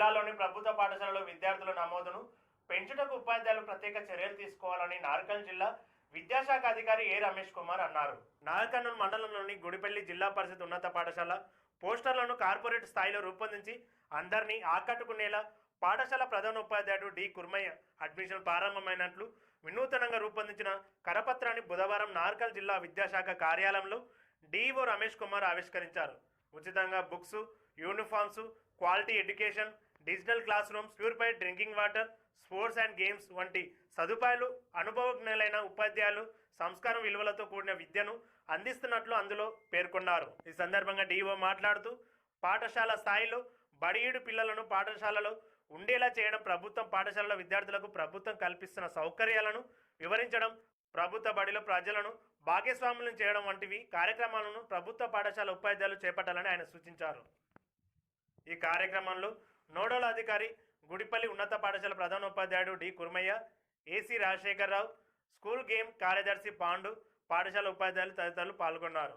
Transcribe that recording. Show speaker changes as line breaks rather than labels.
జిల్లాలోని ప్రభుత్వ పాఠశాలలో విద్యార్థుల నమోదును పెంచుటకు ఉపాధ్యాయులు ప్రత్యేక చర్యలు తీసుకోవాలని నార్కల్ జిల్లా విద్యాశాఖ అధికారి ఏ రమేష్ కుమార్ అన్నారు. నాగకర్నూలు మండలంలోని గుడిపల్లి జిల్లా పరిషత్ ఉన్నత పాఠశాల పోస్టర్లను కార్పొరేట్ స్థాయిలో రూపొందించి అందరినీ ఆకట్టుకునేలా పాఠశాల ప్రధాన ఉపాధ్యాయుడు డి. కుర్మయ్య అడ్మిషన్ ప్రారంభమైనట్లు వినూతనంగా రూపొందించిన కరపత్రాన్ని బుధవారం నార్కల్ జిల్లా విద్యాశాఖ కార్యాలయంలో డిఈఓ రమేష్ కుమార్ ఆవిష్కరించారు. ఉచితంగా books uniforms quality education digital class rooms purified drinking water sports and games వంటి సదుపాయాలు అనుభవజ్ఞులైన ఉపాధ్యాయులు సంస్కారం విలువలతో కూడిన విద్యను అందిస్తున్నట్లు అందులో పేర్కొన్నారు. ఈ సందర్భంగా డిఓ మాట్లాడుతూ పాఠశాల స్థాయిలో బడియుడు పిల్లలను పాఠశాలలో ఉండేలా చేయడం ప్రభుత్వం పాఠశాలల విద్యార్థులకు ప్రభుత్వం కల్పిస్తున్న సౌకర్యాలను వివరించడం ప్రభుత్వ బడిలో ప్రజలను భాగస్వాములను చేయడం వంటివి కార్యక్రమాలను ప్రభుత్వ పాఠశాల ఉపాధ్యాయులు చేపట్టాలని ఆయన సూచించారు. ఈ కార్యక్రమంలో నోడల్ అధికారి గుడిపల్లి ఉన్నత పాఠశాల ప్రధానోపాధ్యాయుడు D. Kurmaiah AC Rajasekhararao school game కార్యదర్శి పాండు పాఠశాల ఉపాధ్యాయులు తదితరులు పాల్గొన్నారు.